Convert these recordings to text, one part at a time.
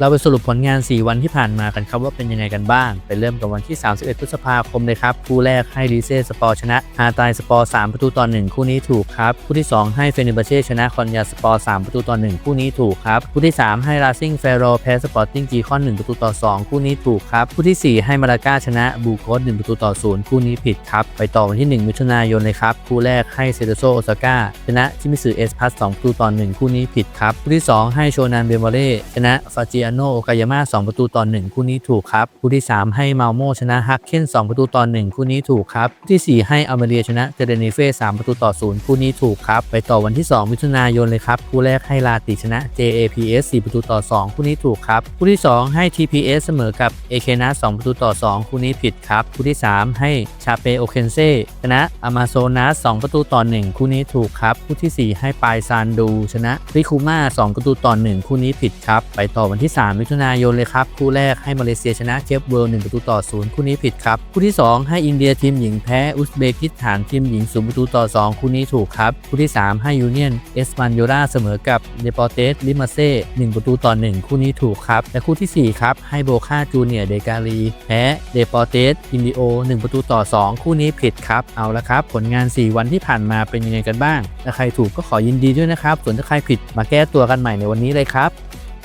เราไปสรุปผลงาน 4 วันที่ผ่านมากันครับว่าเป็นยังไงกันบ้าง ไปเริ่มกับวันที่ 31 พฤษภาคมเลยครับ คู่แรกให้ลีเซ่สปอร์ชนะฮาตายสปอร์3ประตูต่อ 1 คู่นี้ถูกครับ คู่ที่ 2 ให้เฟเนบาเช่ชนะคอนยาสปอร์3ประตูต่อ 1 คู่นี้ถูกครับ คู่ที่ 3 ให้ราซิงเฟโรแพ้สปอร์ติ้งจีคอน1ประตูต่อ 2 คู่นี้ถูกครับ คู่ที่ 4 ให้มาลาก้าชนะบูโคส1ประตูต่อ 0 คู่นี้ผิดครับ ไปต่อวันที่ 1 มิถุนายนเลยครับ คู่แรกให้เซโดโซโอซาก้าชนะชิมิสึเอสพัส2ประตูต่อ 1 คู่นี้ผิดครับ คู่ที่ 2 ให้โชนันเบมเบเล่ชนะฟาจิอาโนโอกายาม่า2ประตูต่อ1คู่นี้ถูกครับ คู่ที่ 3 ให้มาโมชนะฮักเคน2ประตูต่อ1คู่นี้ถูกครับ ที่ 4 ให้อเมเรียชนะเจเดนิเฟ่3ประตูต่อ0คู่นี้ถูกครับ ไปต่อวันที่ 2 มิถุนายนเลยครับคู่แรกให้ลาติชนะ JAPS 4ประตูต่อ 2 คู่นี้ถูกครับ คู่ที่ 2 ให้ TPS เสมอกับ a k n a 2ประตูต่อ 2 คู่นี้ผิดครับ คู่ที่ 3 ให้ชาเปโอเคนเซ่ชนะอามาโซนัส2ประตูต่อ 1 คู่นี้ถูกครับ คู่ทีสี่4 ให้ปายซานดู ชนะริคูมา2ประตูต่อ 1 คู่นี้ผิดครับ ไปต่อวันที่3 มิถุนายนเลยครับ คู่แรกให้มาเลเซียชนะเคปเวิร์1ประตูต่อ0คู่นี้ผิดครับ คู่ที่ 2 ให้อินเดียทีมหญิงแพ้อุซเบกิสถานทีมหญิง0ประตูต่อ 2 คู่นี้ถูกครับ คู่ที่ 3 ให้ยูเนียนเอสปันโยราเสมอกับเดปอเตสลิมาเซ่1ประตูต่อ 1 คู่นี้ถูกครับ และคู่ทีสี่ 4 ครับ ให้โบคาจูเนียเดกาลีแพ้เดปอเตสอินดิโอ 1 ประตูต่อ 2 คู่นี้ผิดครับ เอาละครับ ผลงาน 4 วันที่ผ่านมาเป็นยังไงกันบ้าง ถ้าใครถูกก็ขอยินดีด้วยนะครับ ส่วนถ้าใครผิดมาแก้ตัวกันใหม่ในวันนี้เลยครับ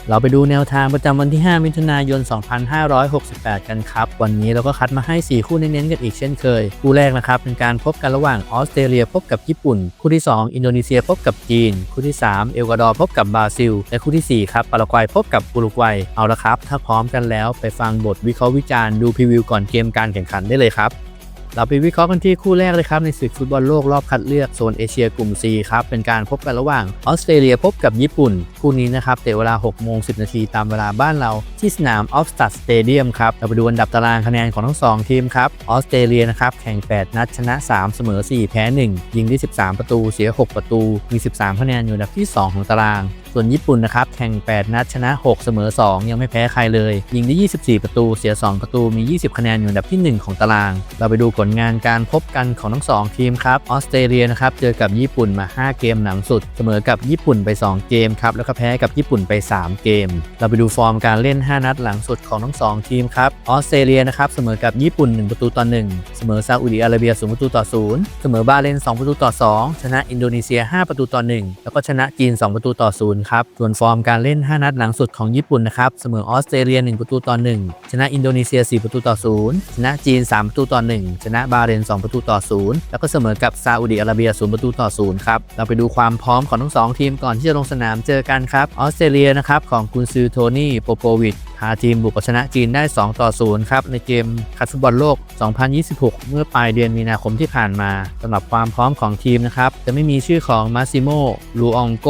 เราไปดูแนวทางประจำวันที่ 5 มิถุนายน 2568 กันครับ วันนี้เราก็คัดมาให้ 4 คู่เน้นๆกันอีกเช่นเคย คู่แรกนะครับเป็นการพบกันระหว่างออสเตรเลียพบกับญี่ปุ่น คู่ที่ 2 อินโดนีเซียพบกับจีน คู่ที่ 3 เอลกวาดอร์พบกับบราซิล และคู่ทีสี่4 ครับปารากวัยพบกับอุรุกวัย เอาละครับ ถ้าพร้อมกันแล้วไปฟังบทวิเคราะห์วิจารณ์ดูพรีวิวก่อนเกมการแข่งขันได้เลยครับ เราไปวิเคราะห์กันที่คู่แรกเลยครับในศึกฟุตบอลโลกรอบคัดเลือกโซนเอเชียกลุ่ม C ครับเป็นการพบกันระหว่างออสเตรเลียพบกับญี่ปุ่น คู่นี้นะครับเตะเวลา6โมง10 นาทีตามเวลาบ้านเรา ที่สนามออฟสตัดสเตเดียมครับเราไปดูอันดับตารางคะแนนของทั้ง 2 ทีมครับออสเตรเลียนะครับแข่ง 8 นัดชนะ 3 เสมอ 4 แพ้ 1 ยิงได้ 13 ประตูเสีย 6 ประตูมี 13 คะแนนอยู่อันดับที่ 2 ของตาราง ส่วนญี่ปุ่นนะครับแข่ง 8 นัดชนะ 6 เสมอ 2 ยังไม่แพ้ใครเลย ยิงได้ 24 ประตูเสีย 2 ประตูมี 20 คะแนนอยู่อันดับที่ 1 ของตาราง เราไปดูผลงานการพบกันของทั้ง 2 ทีมครับออสเตรเลียนะครับเจอกับญี่ปุ่นมา 5 เกมหลังสุด เสมอกับญี่ปุ่นไป 2 เกมครับแล้วก็แพ้กับญี่ปุ่นไป 3 เกม เราไปดูฟอร์มการเล่น 5 นัดหลังสุดของทั้ง 2 ทีมครับออสเตรเลียนะครับเสมอกับญี่ปุ่น 1 ประตูต่อ 1 เสมอซาอุดิอาระเบีย0ประตูต่อ 0 เสมอบาเลน 2 ประตูต่อ 2 ชนะอินโดนีเซีย 5 ประตูต่อ 1 แล้วก็ชนะจีน 2 ประตูต่อ 0ครับ ส่วนฟอร์มการเล่น 5 นัดหลังสุดของญี่ปุ่นนะครับ เสมอออสเตรเลีย 1 ประตูต่อ 1 ชนะอินโดนีเซีย 4 ประตูต่อ 0 ชนะจีน 3 ประตูต่อ 1 ชนะบาเรน 2 ประตูต่อ 0 แล้วก็เสมอกับซาอุดิอาระเบีย 0 ประตูต่อ 0 ครับ เราไปดูความพร้อมของทั้ง 2 ทีมก่อนที่จะลงสนามเจอกันครับ ออสเตรเลียนะครับของกุนซือโทนี่ โปโปวิชาทีมบุกชนะจีนได้ 2 ต่อ 0 ครับ ในเกมคัดฟุตบอลโลก 2026 เมื่อปลายเดือนมีนาคมที่ผ่านมาสำหรับความพร้อมของทีมนะครับ จะไม่มีชื่อของมาซิโมลูองโก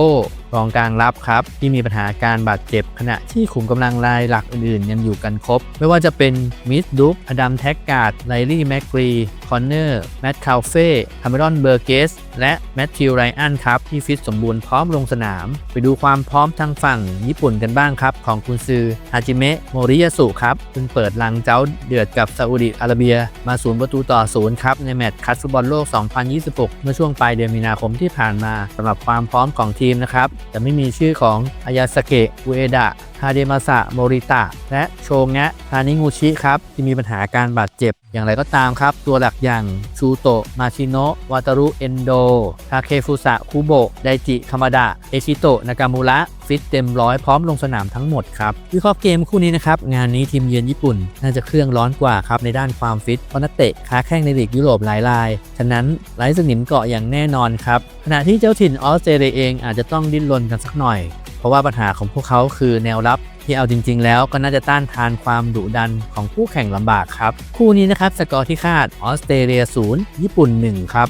กองกลางรับครับ ที่มีปัญหาการบาดเจ็บ ขณะที่ขุมกำลังรายหลักอื่นๆ ยังอยู่กันครบ ไม่ว่าจะเป็นมิสดุกอดัมแท็กการ์ดไลลี่แมกกรี อนเนอร์แมตต์คาเฟ่คาเมรอนเบอร์เกสและแมตติวไรอันครับ ที่ฟิตสมบูรณ์พร้อมลงสนาม ไปดูความพร้อมทางฝั่งญี่ปุ่นกันบ้างครับ ของคุณซือฮาจิเมะโมริยาสุครับซึ่งเปิดลังเจ้าเดือดกับซาอุดิอาระเบีย มาศูนย์ประตูต่อศูนย์ครับ ในแมตช์คัดฟุตบอลโลก 2026 เมื่อช่วงปลายเดือนมีนาคมที่ผ่านมาสำหรับความพร้อมของทีมนะครับจะไม่มีชื่อของอายาสเกะอุเอดะ ฮาเดมาสะโมริตะ และโชงะทานิงูชิครับ ที่มีปัญหาการบาดเจ็บ อย่างไรก็ตามครับ ตัวหลักอย่างชูโตะมาชิโนะวาตารุเอนโดทาเคฟุสะคุโบะไดจิคามาดะเอชิโตะนากามูระฟิตเต็มร้อยพร้อมลงสนามทั้งหมดครับวิเคราะห์เกมคู่นี้นะครับ งานนี้ทีมเยือนญี่ปุ่น น่าจะเครื่องร้อนกว่าครับในด้านความฟิต เพราะนักเตะค้าแข้งในลีกยุโรปหลายราย ฉะนั้นไร้สนิมเกาะอย่างแน่นอนครับขณะที่เจ้าถิ่นออสเตรเลียเองอาจจะต้องดิ้นรนกันสักหน่อย เพราะว่าปัญหาของพวกเขาคือแนวรับที่เอาจริง ๆ แล้วก็น่าจะต้านทานความดุดันของคู่แข่งลำบากครับ คู่นี้นะครับสกอร์ที่คาดออสเตรเลีย0ญี่ปุ่น 1 ครับ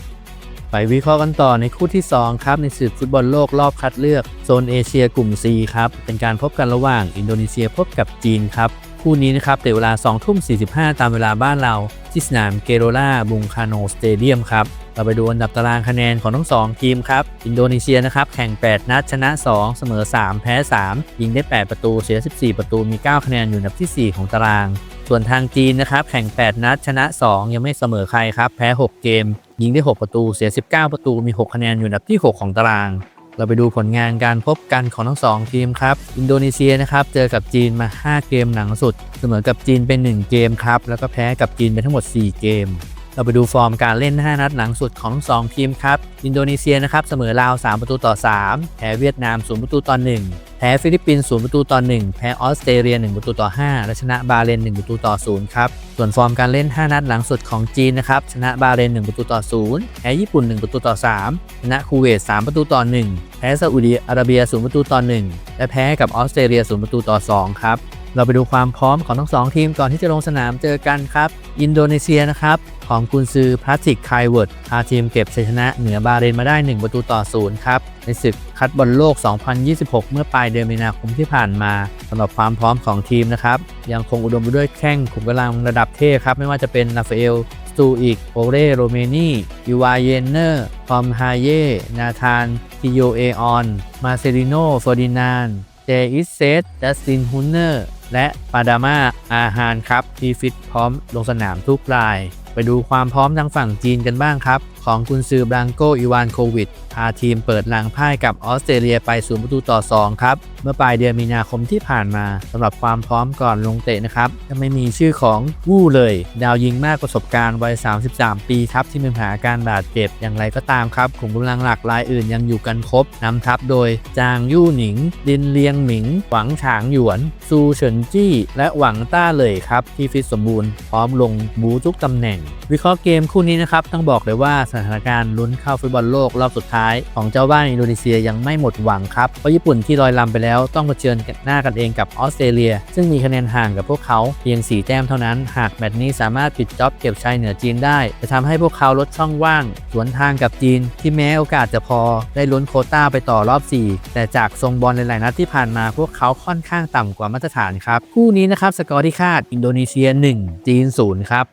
ไปวิเคราะห์กันต่อในคู่ที่ 2 ครับ ในศึกฟุตบอลโลกรอบคัดเลือก โซนเอเชียกลุ่ม C ครับ เป็นการพบกันระหว่างอินโดนีเซียพบกับจีนครับ คู่นี้นะครับเตะเวลา 2 ทุ่ม 45 ตามเวลาบ้านเรา ที่สนามเกโรล่าบุงคาโนสเตเดียมครับเราไปดูอันดับตารางคะแนนของทั้ง 2 ทีมครับ อินโดนีเซียนะครับ แข่ง 8 นัด ชนะ 2 เสมอ 3 แพ้ 3 ยิงได้ 8 ประตู เสีย 14 ประตู มี 9 คะแนนอยู่อันดับที่ 4 ของตาราง ส่วนทางจีนนะครับ แข่ง 8 นัด ชนะ 2 ยังไม่เสมอใครครับ แพ้ 6 เกม ยิงได้ 6 ประตู เสีย 19 ประตู มี 6 คะแนนอยู่อันดับที่ 6 ของตาราง เราไปดูผลงานการพบกันของทั้ง 2 ทีมครับ อินโดนีเซียนะครับเจอกับจีนมา 5 เกมหลังสุด เสมอกับจีนเป็น 1 เกมครับ แล้วก็แพ้กับจีนไปทั้งหมด 4 เกม เราไปดูฟอร์มการเล่น 5 นัดหลังสุดของทั้ง2ทีมครับ อินโดนีเซียนะครับเสมอลาว 3 ประตูต่อ 3 แพ้เวียดนาม 0 ประตูต่อ 1 แพ้ฟิลิปปินส์ 0 ประตูต่อ 1 แพ้ออสเตรเลีย 1 ประตูต่อ 5 และชนะบาเรน 1 ประตูต่อ 0 ครับ ส่วนฟอร์มการเล่น 5 นัดหลังสุดของจีนนะครับ ชนะบาเรน 1 ประตูต่อ 0 แพ้ญี่ปุ่น 1 ประตูต่อ 3 ชนะคูเวต 3 ประตูต่อ 1 แพ้ซาอุดิอาระเบีย 0 ประตูต่อ 1 และแพ้กับออสเตรเลีย 0 ประตูต่อ 2 ครับ เราไปดูความพร้อมของทั้งสองทีมก่อนที่จะลงสนามเจอกันครับ อินโดนีเซียนะครับ ของกุนซือพลาสติกไคเวิร์ดพาทีมเก็บชัยชนะเหนือบาเรนมาได้ 1 ประตูต่อ0ครับ ในศึกคัดบอลโลก 2026 เมื่อปลายเดือนมีนาคมที่ผ่านมาสำหรับความพร้อมของทีมนะครับ ยังคงอุดมไปด้วยแข้งขุมกำลังระดับเทพครับ ไม่ว่าจะเป็นราฟาเอลสตูอิกโอเรโรเมนียูวาเยนเนอร์ทอมฮาเย่นาธานคิโยเอออน มาเซริโนเฟอร์ดินานเจอิสเซตดัสตินฮุนเนอร์ และปาดามาอาฮานครับที่ฟิตพร้อมลงสนามทุกราย ไปดูความพร้อมทางฝั่งจีนกันบ้างครับ ของกุนซือบรังโกอีวานโควิด พาทีมเปิดหลังพ่ายกับออสเตรเลียไป0ประตูต่อ 2 ครับ เมื่อปลายเดือนมีนาคมที่ผ่านมาสำหรับความพร้อมก่อนลงเตะนะครับจะไม่มีชื่อของวู่เลย ดาวยิงมากประสบการณ์วัย 33 ปีครับ ที่มีปัญหาการบาดเจ็บอย่างไรก็ตามครับกลุ่มกำลังหลักรายอื่นยังอยู่กันครบนำทัพโดย จางยู่หนิง ดินเลียงหมิง หวังฉางหยวน ซูเฉินจี้ และหวังต้าเลยครับที่ฟิตสมบูรณ์พร้อมลงบูทุกตำแหน่ง วิเคราะห์เกมคู่นี้นะครับต้องบอกเลยว่าสถานการณ์ลุ้นเข้าฟุตบอลโลกรอบสุดท้าย ของเจ้าบ้านอินโดนีเซียยังไม่หมดหวังครับ เพราะญี่ปุ่นที่ลอยลำไปแล้วต้องเผชิญหน้ากันเองกับออสเตรเลีย ซึ่งมีคะแนนห่างกับพวกเขาเพียง 4 แต้มเท่านั้น หากแมตช์นี้สามารถปิดจ็อบเก็บชัยเหนือจีนได้ จะทำให้พวกเขาลดช่องว่าง สวนทางกับจีน ที่แม้โอกาสจะพอได้ลุ้นโคต้าไปต่อรอบ 4 แต่จากทรงบอลหลายนัดที่ผ่านมาพวกเขาค่อนข้างต่ำกว่ามาตรฐานครับคู่นี้นะครับสกอร์ที่คาดอินโดนีเซีย 1 จีน0ครับ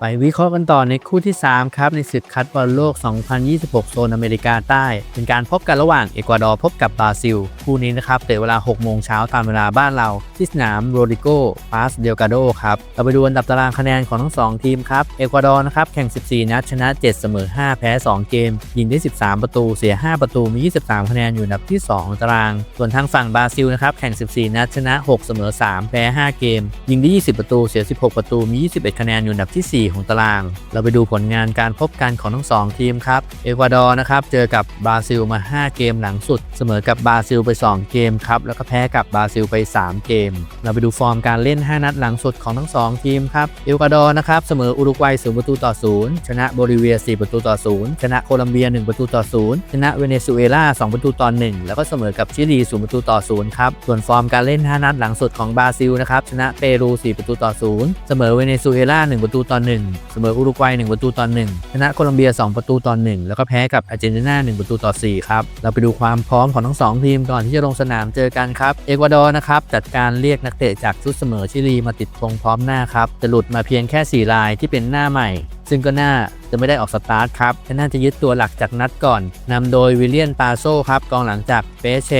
ไปวิเคราะห์กันต่อในคู่ที่ 3 ครับ ในศึกคัดบอลโลก 2026 โซนอเมริกาใต้ เป็นการพบกันระหว่างเอกวาดอร์พบกับบราซิล คู่นี้นะครับเตะเวลา 6 โมงเช้าตามเวลาบ้านเรา ที่สนามโรดิโกปาสเดลกาโดครับ เราไปดูอันดับตารางคะแนนของทั้ง 2 ทีมครับ เอกวาดอร์นะครับแข่ง 14 นัด ชนะ 7 เสมอ 5 แพ้ 2 เกม ยิงได้ 13 ประตูเสีย 5 ประตูมี 23 คะแนนอยู่อันดับที่ 2 ตาราง ส่วนทางฝั่งบราซิลนะครับแข่ง 14 นัดชนะ 6 เสมอ 3 แพ้ 5 เกม ยิงได้ 20 ประตูเสีย 16 ประตูมี 21 คะแนนอยู่อันดับที่ 4ของตาราง เราไปดูผลงานการพบกันของทั้ง 2 ทีมครับ เอกวาดอร์นะครับ เจอกับบราซิลมา 5 เกมหลังสุด เสมอกับบราซิลไป 2 เกมครับ แล้วก็แพ้กับบราซิลไป 3 เกม เราไปดูฟอร์มการเล่น 5 นัดหลังสุดของทั้ง 2 ทีมครับ เอกวาดอร์นะครับ เสมออุรุกวัย0ประตูต่อ 0 ชนะโบลิเวีย 4 ประตูต่อ 0 ชนะโคลัมเบีย 1 ประตูต่อ 0 ชนะเวเนซุเอลา 2 ประตูต่อ 1 แล้วก็เสมอกับชิลี 0 ประตูต่อ 0 ครับ ส่วนฟอร์มการเล่น 5 นัดหลังสุดของบราซิลนะครับ ชนะเปรู 4 ประตูต่อ 0 เสมอเวเนซุเอลา 1 ประตูต่อ 1เสมออุรุกวัย1ประตูต่อ1ชนะโคลัมเบีย 2 ประตูต่อ1แล้วก็แพ้กับอาร์เจนตินา 1 ประตูต่อ4ครับ เราไปดูความพร้อมของทั้ง 2 ทีมก่อนที่จะลงสนามเจอกันครับ เอกวาดอร์นะครับจัดการเรียกนักเตะจากชุดเสมอชิลีมาติดธงพร้อมหน้าครับจะหลุดมาเพียงแค่ 4 รายที่เป็นหน้าใหม่ ซึ่งก็น่าจะไม่ได้ออกสตาร์ทครับและน่าจะยึดตัวหลักจากนัดก่อนนำโดยวิลเลียนปาโซครับกองหลังจากเปเช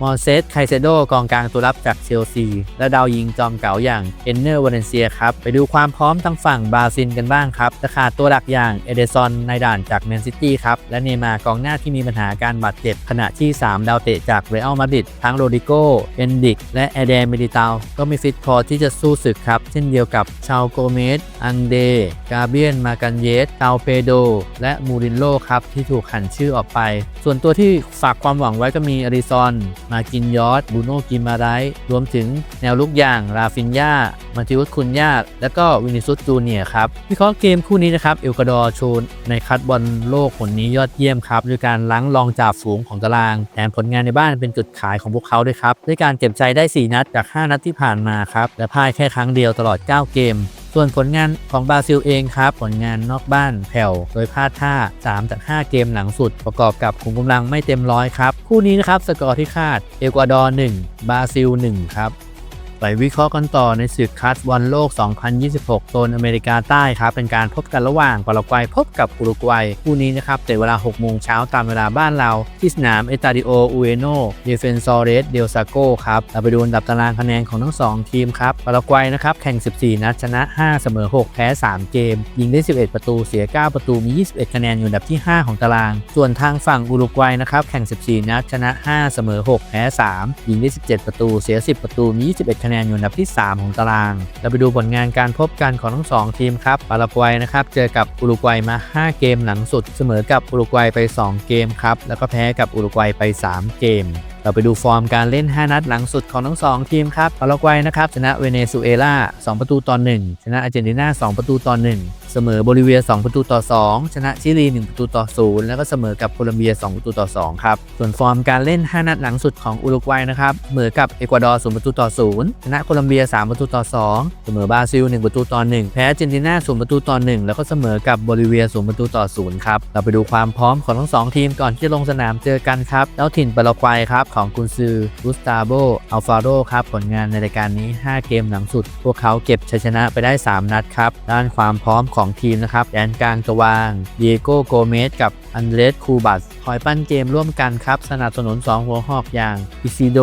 มอร์เซสไคเซโดกองกลางตัวรับจากเชลซี และดาวยิงจอมเก๋าอย่างเอนเนอร์วาเลนเซียครับไปดูความพร้อมทางฝั่งบราซิลกันบ้างครับจะขาดตัวหลักอย่างเอเดซอนในด่านจากแมนซิตี้ครับและเนมาร์กองหน้าที่มีปัญหาการบาดเจ็บขณะที่ 3 ดาวเตะจากเรอัลมาดริดทั้งโรดิโกเอนดิก และแอเดมิลิตาก็ม่ฟิตพอที่จะสู้ศึกครับเช่นเดียวกับชาวโกเมสอังเดกาเบียนมากันเยสตาเปโด และมูรินโลครับที่ถูกหันชื่อออกไป ส่วนตัวที่ฝากความหวังไว้ก็มีอาริซอน มากินยอสบูโนกิมาไรรวมถึงแนวลุกอย่างราฟินยามาติวุสคุนยาและก็วินิซุสจูเนียครับวิเคราะห์เกมคู่นี้นะครับเอลกาดอร์โชว์ในคัดบอลโลกผลนี้ยอดเยี่ยมครับด้วยการล้างรองจ่าฝูงของตารางแถมผลงานในบ้านเป็นจุดขายของพวกเขาด้วยครับด้วยการเก็บใจได้ 4 นัดจาก 5 นัดที่ผ่านมาครับและพ่ายแค่ครั้งเดียวตลอด 9 เกม ส่วนผลงานของบราซิลเองครับ ผลงานนอกบ้านแผ่ว โดยพลาดท่า 3 จาก 5 เกมหลังสุด ประกอบกับขุมกำลังไม่เต็มร้อยครับ คู่นี้นะครับสกอร์ที่คาดเอกวาดอร์1บราซิล1ครับ ไปวิเคราะห์กันต่อในศึกคัดบอลโลก 2026 โซนอเมริกาใต้ครับ เป็นการพบกันระหว่างปารากวัยพบกับอุรุกวัย คู่นี้นะครับเตะเวลา 6 โมงเช้าตามเวลาบ้านเรา ที่สนามเอตาดิโออูเอโนเดฟเฟนซอเรสเดลซาโกครับ เราไปดูอันดับตารางคะแนนของทั้ง 2 ทีมครับปารากวัยนะครับแข่ง 14 นัดชนะ 5 เสมอ 6 แพ้ 3 เกม ยิงได้ 11 ประตูเสีย 9 ประตูมี 21 คะแนนอยู่อันดับที่ 5 ของตาราง ส่วนทางฝั่งอุรุกวัยนะครับแข่ง 14 นัดชนะ 5 เสมอ 6 แพ้ 3 ยิงได้ 17 ประตูเสีย 10 ประตูมี 21 คะแนนอยู่อันดับที่ 3 ของตาราง เราไปดูผลงานการพบกันของทั้ง 2 ทีมครับปารากวัยนะครับเจอกับอุรุกวัยมา 5 เกมหลังสุด เสมอกับอุรุกวัยไป 2 เกมครับแล้วก็แพ้กับอุรุกวัยไป 3 เกม เราไปดูฟอร์มการเล่น 5 นัดหลังสุดของทั้ง 2 ทีมครับปารากวัยนะครับ ชนะเวเนซุเอลา2 ประตูต่อ 1 ชนะอาร์เจนตินา 2 ประตูต่อ 1 เสมอโบลิเวีย 2 ประตูต่อ 2 ชนะชิลี 1 ประตูต่อ 0 แล้วก็เสมอกับโคลอมเบีย 2 ประตูต่อ 2 ครับ ส่วนฟอร์มการเล่น 5 นัดหลังสุดของอุรุกวัยนะครับเสมอกับเอกวาดอร์ 0 ประตูต่อ 0 ชนะโคลอมเบีย 3 ประตูต่อ 2 เสมอบราซิล 1 ประตูต่อ 1 แพ้อาร์เจนตินา 0 ประตูต่อ 1 แล้วก็เสมอกับโบลิเวีย 0 ประตูต่อ 0 ครับ เราไปดูความพร้อมของทั้ง 2 ทีมก่อนที่จะลงสนามเจอกันครับแล้วถิ่นปารากวัยครับของกุนซือกุสตาโบอัลฟาโรครับผลงานในรายการนี้ 5 เกมหลังสุด พวกเขาเก็บชัยชนะไปได้ 3 นัดครับ ด้านความพร้อมของทีมนะครับแดนกลางจะวางเดียโกโกเมสกับอันเดรสคูบัสคอยปั้นเกมร่วมกันครับ สนับสนุน 2 หัวหอกอย่างอิซิโด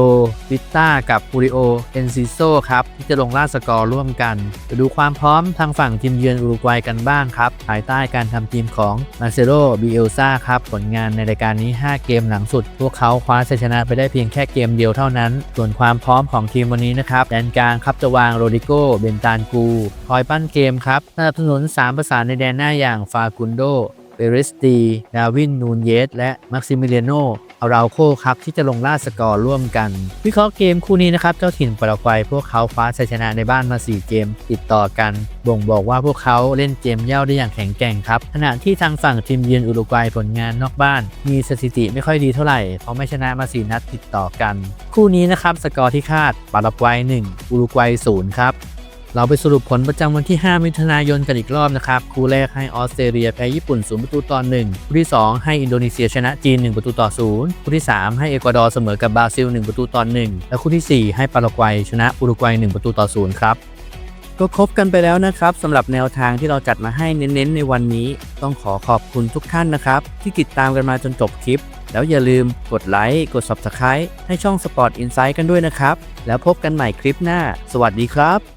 วิตต้ากับปูริโอเอนซิโซครับ ที่จะลงล่าสกอร์ร่วมกันไปดูความพร้อมทางฝั่งทีมเยือนอุรุกวัยกันบ้างครับ ภายใต้การทำทีมของมาเซโรบิเอลซาครับผลงานในรายการนี้ 5 เกมหลังสุด พวกเขาคว้าชัยชนะไปได้เพียงแค่เกมเดียวเท่านั้น ส่วนความพร้อมของทีมวันนี้นะครับแดนกลางครับจะวางโรดิโกเบนตานกู คอยปั้นเกมครับสนับสนุน 3 ประสานในแดนหน้าอย่างฟากุนโดเปริสตี ดาวิน นูนเยส และ มักซิมิเลียโน อาราโคครับที่จะลงล่าสกอร์ร่วมกัน วิเคราะห์เกมคู่นี้นะครับ เจ้าถิ่นปารากวัยพวกเขาคว้าชัยชนะในบ้านมา 4 เกม ติดต่อกัน บ่งบอกว่าพวกเขาเล่นเกมเย่าได้อย่างแข็งแกร่งครับ ขณะที่ทางฝั่งทีมเยือนอุรุกวัยผลงานนอกบ้าน มีสถิติไม่ค่อยดีเท่าไหร่ เพราะไม่ชนะมา 4 นัดติดต่อกัน คู่นี้นะครับสกอร์ที่คาดปารากวัย 1 อุรุกวัย0ครับ เราไปสรุปผลประจำวันที่ 5 มิถุนายนกันอีกรอบนะครับ คู่แรกให้ออสเตรเลียแพ้ญี่ปุ่น 0 ประตูต่อ1คู่ที่ 2 ให้อินโดนีเซียชนะจีน 1 ประตูต่อ 0 คู่ที่ 3 ให้เอกวาดอร์เสมอกับบราซิล 1 ประตูต่อ 1 และคู่ทีสี่ 4 ให้ปารากวัยชนะอุรุกวัย 1 ประตูต่อ 0 ครับ ก็ครบกันไปแล้วนะครับสำหรับแนวทางที่เราจัดมาให้เน้นๆ ในวันนี้ ต้องขอขอบคุณทุกท่านนะครับ ที่ติดตามกันมาจนจบคลิป แล้วอย่าลืมกดไลค์กด Subscribe ให้ช่อง Sport Insight กันด้วยนะครับแล้วพบกันใหม่คลิปหน้า สวัสดีครับ